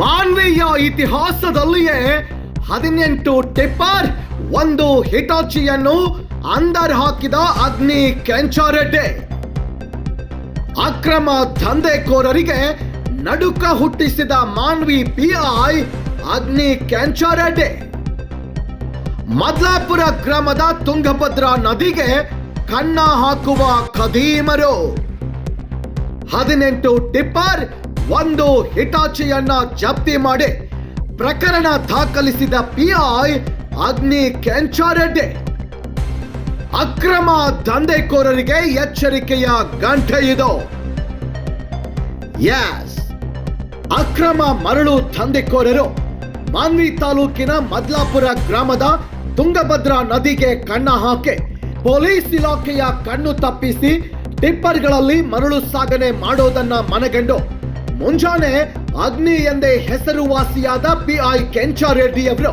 ಮಾನವೀಯ ಇತಿಹಾಸದಲ್ಲಿಯೇ ಹದಿನೆಂಟು ಟಿಪ್ಪರ್, ಒಂದು ಹಿಟಾಚಿಯನ್ನು ಅಂದರ್ ಹಾಕಿದ ಅಗ್ನಿ ಕೆಂಚಾರೆಡ್ಡೆ. ಅಕ್ರಮ ದಂಧೆಕೋರರಿಗೆ ನಡುಕ ಹುಟ್ಟಿಸಿದ ಮಾನ್ವಿ ಪಿಐ ಅಗ್ನಿ ಕೆಂಚಾರೆಡ್ಡೆ. ಮದ್ಲಾಪುರ ಗ್ರಾಮದ ತುಂಗಭದ್ರಾ ನದಿಗೆ ಕಣ್ಣ ಹಾಕುವ ಕದೀಮರು ಹದಿನೆಂಟು ಟಿಪ್ಪರ್ ಒಂದು ಹಿಟಾಚಿಯನ್ನ ಜಪ್ತಿ ಮಾಡಿ ಪ್ರಕರಣ ದಾಖಲಿಸಿದ ಪಿಐ ಅಗ್ನಿ ಕೆಂಚಾರೆಡ್ಡಿ. ಅಕ್ರಮ ದಂಧೆಕೋರರಿಗೆ ಎಚ್ಚರಿಕೆಯ ಗಂಟೆ ಇದು. ಅಕ್ರಮ ಮರಳು ದಂಧೆಕೋರರು ಮಾನ್ವಿ ತಾಲೂಕಿನ ಮದ್ಲಾಪುರ ಗ್ರಾಮದ ತುಂಗಭದ್ರಾ ನದಿಗೆ ಕಣ್ಣ ಹಾಕಿ ಪೊಲೀಸ್ ಇಲಾಖೆಯ ಕಣ್ಣು ತಪ್ಪಿಸಿ ಟಿಪ್ಪರ್ಗಳಲ್ಲಿ ಮರಳು ಸಾಗಣೆ ಮಾಡೋದನ್ನ ಮನಗಂಡು. ಮುಂಜಾನೆ ಅಗ್ನಿ ಎಂದೇ ಹೆಸರುವಾಸಿಯಾದ ಪಿಐ ಕೆಂಚಾರೆಡ್ಡಿ ಅವರು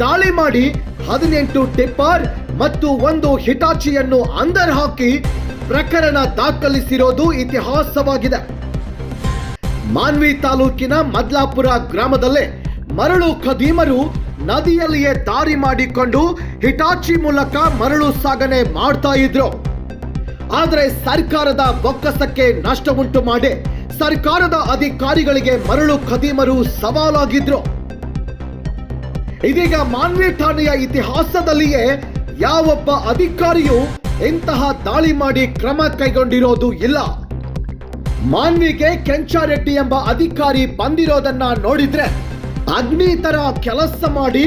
ದಾಳಿ ಮಾಡಿ ಹದಿನೆಂಟು ಟಿಪ್ಪರ್ ಮತ್ತು ಒಂದು ಹಿಟಾಚಿಯನ್ನು ಅಂದರ್ ಹಾಕಿ ಪ್ರಕರಣ ದಾಖಲಿಸಿರೋದು ಇತಿಹಾಸವಾಗಿದೆ. ಮಾನ್ವಿ ತಾಲೂಕಿನ ಮದ್ಲಾಪುರ ಗ್ರಾಮದಲ್ಲೇ ಮರಳು ಖದೀಮರು ನದಿಯಲ್ಲಿಯೇ ದಾರಿ ಮಾಡಿಕೊಂಡು ಹಿಟಾಚಿ ಮೂಲಕ ಮರಳು ಸಾಗಣೆ ಮಾಡ್ತಾ ಇದ್ರು. ಆದರೆ ಸರ್ಕಾರದ ಬೊಕ್ಕಸಕ್ಕೆ ನಷ್ಟ ಉಂಟು ಮಾಡಿ ಸರ್ಕಾರದ ಅಧಿಕಾರಿಗಳಿಗೆ ಮರಳು ಖದೀಮರು ಸವಾಲಾಗಿದ್ರು. ಇದೀಗ ಮಾನ್ವಿ ಠಾಣೆಯ ಇತಿಹಾಸದಲ್ಲಿಯೇ ಯಾವೊಬ್ಬ ಅಧಿಕಾರಿಯೂ ಇಂತಹ ದಾಳಿ ಮಾಡಿ ಕ್ರಮ ಕೈಗೊಂಡಿರೋದು ಇಲ್ಲ. ಮಾನ್ವಿಗೆ ಕೆಂಚಾರೆಡ್ಡಿ ಎಂಬ ಅಧಿಕಾರಿ ಬಂದಿರೋದನ್ನ ನೋಡಿದ್ರೆ ಅಗ್ನಿ ತರ ಕೆಲಸ ಮಾಡಿ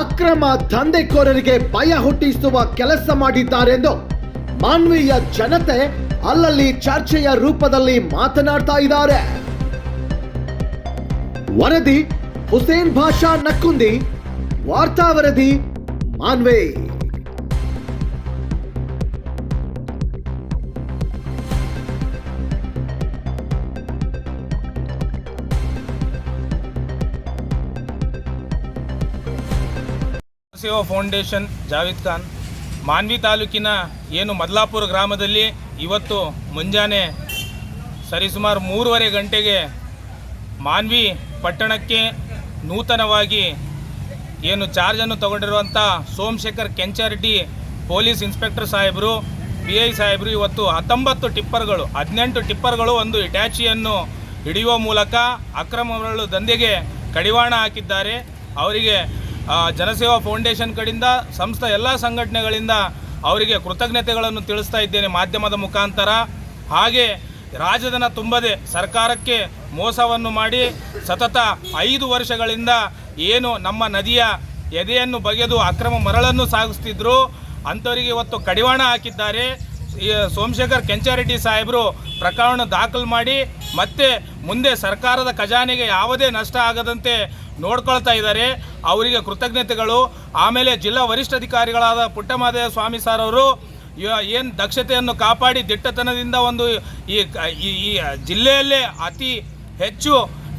ಅಕ್ರಮ ದಂಧೆಕೋರರಿಗೆ ಭಯ ಹುಟ್ಟಿಸುವ ಕೆಲಸ ಮಾಡಿದ್ದಾರೆಂದು ಮಾನ್ವಿಯ ಜನತೆ ಅಲ್ಲಲ್ಲಿ ಚರ್ಚೆಯ ರೂಪದಲ್ಲಿ ಮಾತನಾಡ್ತಾ ಇದ್ದಾರೆ. ವರದಿ, ಹುಸೇನ್ ಭಾಷಾ ನಕ್ಕುಂದಿ, ವಾರ್ತಾ ವರದಿ, ಮಾನ್ವೇ. ಸೇವಾ ಫೌಂಡೇಶನ್ ಜಾವೇದ್ ಖಾನ್, ಮಾನ್ವಿ ತಾಲೂಕಿನ ಏನು ಮದ್ಲಾಪುರ ಗ್ರಾಮದಲ್ಲಿ ಇವತ್ತು ಮುಂಜಾನೆ ಸರಿಸುಮಾರು ಮೂರುವರೆ ಗಂಟೆಗೆ ಮಾನ್ವಿ ಪಟ್ಟಣಕ್ಕೆ ನೂತನವಾಗಿ ಏನು ಚಾರ್ಜನ್ನು ತಗೊಂಡಿರುವಂಥ ಸೋಮಶೇಖರ್ ಕೆಂಚಾರೆಡ್ಡಿ ಪೊಲೀಸ್ ಇನ್ಸ್ಪೆಕ್ಟರ್ ಸಾಹೇಬರು, ಪಿ ಐ ಸಾಹೇಬರು ಇವತ್ತು ಹತ್ತೊಂಬತ್ತು ಟಿಪ್ಪರ್ಗಳು, ಹದಿನೆಂಟು ಟಿಪ್ಪರ್ಗಳು ಒಂದು ಇಟ್ಯಾಚಿಯನ್ನು ಹಿಡಿಯುವ ಮೂಲಕ ಅಕ್ರಮಗಳು ದಂಧೆಗೆ ಕಡಿವಾಣ ಹಾಕಿದ್ದಾರೆ. ಅವರಿಗೆ ಜನಸೇವಾ ಫೌಂಡೇಶನ್ ಕಡೆಯಿಂದ ಸಂಸ್ಥೆ ಎಲ್ಲ ಸಂಘಟನೆಗಳಿಂದ ಅವರಿಗೆ ಕೃತಜ್ಞತೆಗಳನ್ನು ತಿಳಿಸ್ತಾ ಇದ್ದೇನೆ ಮಾಧ್ಯಮದ ಮುಖಾಂತರ. ಹಾಗೆ ರಾಜಧನ ತುಂಬದೆ ಸರ್ಕಾರಕ್ಕೆ ಮೋಸವನ್ನು ಮಾಡಿ ಸತತ ಐದು ವರ್ಷಗಳಿಂದ ಏನು ನಮ್ಮ ನದಿಯ ಎದೆಯನ್ನು ಬಗೆದು ಅಕ್ರಮ ಮರಳನ್ನು ಸಾಗಿಸ್ತಿದ್ರು. ಅಂಥವರಿಗೆ ಇವತ್ತು ಕಡಿವಾಣ ಹಾಕಿದ್ದಾರೆ. ಸೋಮಶೇಖರ್ ಕೆಂಚಾರೆಡ್ಡಿ ಸಾಹೇಬರು ಪ್ರಕರಣ ದಾಖಲು ಮಾಡಿ ಮತ್ತೆ ಮುಂದೆ ಸರ್ಕಾರದ ಖಜಾನೆಗೆ ಯಾವುದೇ ನಷ್ಟ ಆಗದಂತೆ ನೋಡ್ಕೊಳ್ತಾ ಇದ್ದಾರೆ. ಅವರಿಗೆ ಕೃತಜ್ಞತೆಗಳು. ಆಮೇಲೆ ಜಿಲ್ಲಾ ವರಿಷ್ಠಾಧಿಕಾರಿಗಳಾದ ಪುಟ್ಟಮಾದೇವ ಸ್ವಾಮಿ ಸರ್ ಅವರು ಏನು ದಕ್ಷತೆಯನ್ನು ಕಾಪಾಡಿ ದಿಟ್ಟತನದಿಂದ ಒಂದು ಈ ಈ ಜಿಲ್ಲೆಯಲ್ಲೇ ಅತಿ ಹೆಚ್ಚು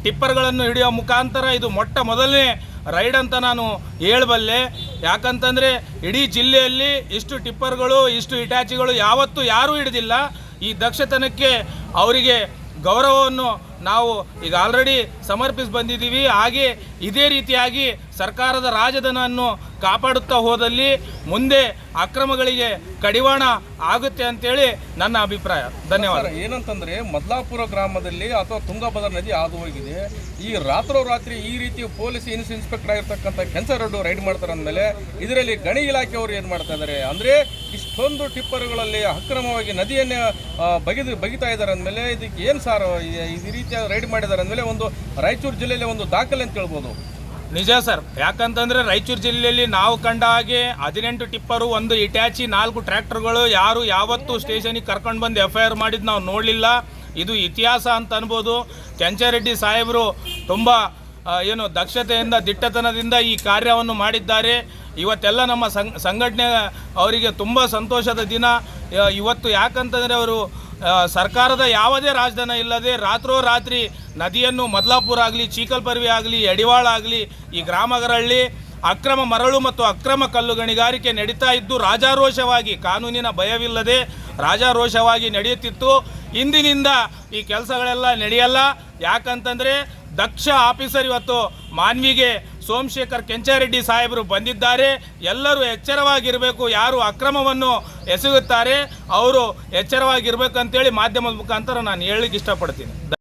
ಟಿಪ್ಪರ್ಗಳನ್ನು ಹಿಡಿಯೋ ಮುಖಾಂತರ ಇದು ಮೊಟ್ಟ ಮೊದಲನೇ ರೈಡ್ ಅಂತ ನಾನು ಹೇಳಬಲ್ಲೆ. ಯಾಕಂತಂದರೆ ಇಡೀ ಜಿಲ್ಲೆಯಲ್ಲಿ ಇಷ್ಟು ಟಿಪ್ಪರ್ಗಳು, ಇಷ್ಟು ಇಟ್ಯಾಚಿಗಳು ಯಾವತ್ತೂ ಯಾರೂ ಹಿಡಿದಿಲ್ಲ. ಈ ದಕ್ಷತನಕ್ಕೆ ಅವರಿಗೆ ಗೌರವವನ್ನು ನಾವು ಈಗ ಆಲ್ರೆಡಿ ಸಮರ್ಪಿಸಿ ಬಂದಿದ್ದೀವಿ. ಹಾಗೆ ಇದೇ ರೀತಿಯಾಗಿ ಸರ್ಕಾರದ ರಾಜಧನವನ್ನು ಕಾಪಾಡುತ್ತಾ ಹೋದಲ್ಲಿ ಮುಂದೆ ಅಕ್ರಮಗಳಿಗೆ ಕಡಿವಾಣ ಆಗುತ್ತೆ ಅಂತೇಳಿ ನನ್ನ ಅಭಿಪ್ರಾಯ. ಧನ್ಯವಾದ. ಏನಂತಂದರೆ ಮದ್ಲಾಪುರ ಗ್ರಾಮದಲ್ಲಿ ಅಥವಾ ತುಂಗಭದ್ರ ನದಿ ಹಾದು ಹೋಗಿದೆ. ಈ ರಾತ್ರೋರಾತ್ರಿ ಈ ರೀತಿ ಪೊಲೀಸ್ ಇನ್ಸ್ ಇನ್ಸ್ಪೆಕ್ಟರ್ ಆಗಿರ್ತಕ್ಕಂಥ ಕೆಂಚರಡ್ಡು ರೈಡ್ ಮಾಡ್ತಾರೆ ಅಂದಮೇಲೆ ಇದರಲ್ಲಿ ಗಣಿ ಇಲಾಖೆಯವರು ಏನು ಮಾಡ್ತಾ ಇದ್ದಾರೆ ಅಂದರೆ ಇಷ್ಟೊಂದು ಟಿಪ್ಪರ್ಗಳಲ್ಲಿ ಅಕ್ರಮವಾಗಿ ನದಿಯನ್ನೇ ಬಗೆದು ಬಗಿತಾ ಇದ್ದಾರೆ ಅಂದಮೇಲೆ ಇದಕ್ಕೆ ಏನು ಸಾರ್ ಈ ರೀತಿಯ ರೈಡ್ ಮಾಡಿದ್ದಾರೆ ಅಂದಮೇಲೆ ಒಂದು ರಾಯಚೂರು ಜಿಲ್ಲೆಯಲ್ಲಿ ಒಂದು ದಾಖಲೆ ಅಂತ ಹೇಳ್ಬೋದು. ನಿಜ ಸರ್, ಯಾಕಂತಂದ್ರೆ ರಾಯಚೂರು ಜಿಲ್ಲೆಯಲ್ಲಿ ನಾವು ಕಂಡ ಹಾಗೆ ಹದಿನೆಂಟು ಟಿಪ್ಪರು, ಒಂದು ಇಟ್ಯಾಚಿ ನಾಲ್ಕು ಟ್ರ್ಯಾಕ್ಟರ್ಗಳು, ಯಾರು ಯಾವತ್ತೂ ಸ್ಟೇಷನಿಗೆ ಕರ್ಕೊಂಡು ಬಂದು ಎಫ್ ಐ ಆರ್ ಮಾಡಿದ್ದು ನಾವು ನೋಡಲಿಲ್ಲ. ಇದು ಇತಿಹಾಸ ಅಂತ ಅನ್ಬೋದು. ಕೆಂಚಾರೆಡ್ಡಿ ಸಾಹೇಬರು ತುಂಬ ಏನು ದಕ್ಷತೆಯಿಂದ, ದಿಟ್ಟತನದಿಂದ ಈ ಕಾರ್ಯವನ್ನು ಮಾಡಿದ್ದಾರೆ. ಇವತ್ತೆಲ್ಲ ನಮ್ಮ ಸಂಘ, ಸಂಘಟನೆ ಅವರಿಗೆ ತುಂಬ ಸಂತೋಷದ ದಿನ. ಇವತ್ತು ಯಾಕಂತಂದರೆ ಅವರು ಸರ್ಕಾರದ ಯಾವುದೇ ರಾಜಧಾನ ಇಲ್ಲದೆ ರಾತ್ರೋರಾತ್ರಿ ನದಿಯನ್ನು ಮದ್ಲಾಪುರ ಆಗಲಿ, ಚೀಕಲ್ಪರ್ವಿ ಆಗಲಿ ಯಡಿವಾಳ ಆಗಲಿ, ಈ ಗ್ರಾಮಗಳಲ್ಲಿ ಅಕ್ರಮ ಮರಳು ಮತ್ತು ಅಕ್ರಮ ಕಲ್ಲು ಗಣಿಗಾರಿಕೆ ನಡೀತಾ ಇದ್ದು ರಾಜಾರೋಷವಾಗಿ, ಕಾನೂನಿನ ಭಯವಿಲ್ಲದೆ ರಾಜಾರೋಷವಾಗಿ ನಡೆಯುತ್ತಿತ್ತು. ಇಂದಿನಿಂದ ಈ ಕೆಲಸಗಳೆಲ್ಲ ನಡೆಯಲ್ಲ. ಯಾಕಂತಂದರೆ ದಕ್ಷ ಆಫೀಸರ್ ಇವತ್ತು ಮಾನ್ವಿಗೆ ಸೋಮಶೇಖರ್ ಕೆಂಚಾರೆಡ್ಡಿ ಸಾಹೇಬರು ಬಂದಿದ್ದಾರೆ. ಎಲ್ಲರೂ ಎಚ್ಚರವಾಗಿರಬೇಕು, ಯಾರು ಅಕ್ರಮವನ್ನು ಎಸಗುತ್ತಾರೆ ಅವರು ಎಚ್ಚರವಾಗಿರ್ಬೇಕಂತೇಳಿ ಮಾಧ್ಯಮದ ಮುಖಾಂತರ ನಾನು ಹೇಳಲಿಕ್ಕೆ ಇಷ್ಟಪಡ್ತೀನಿ.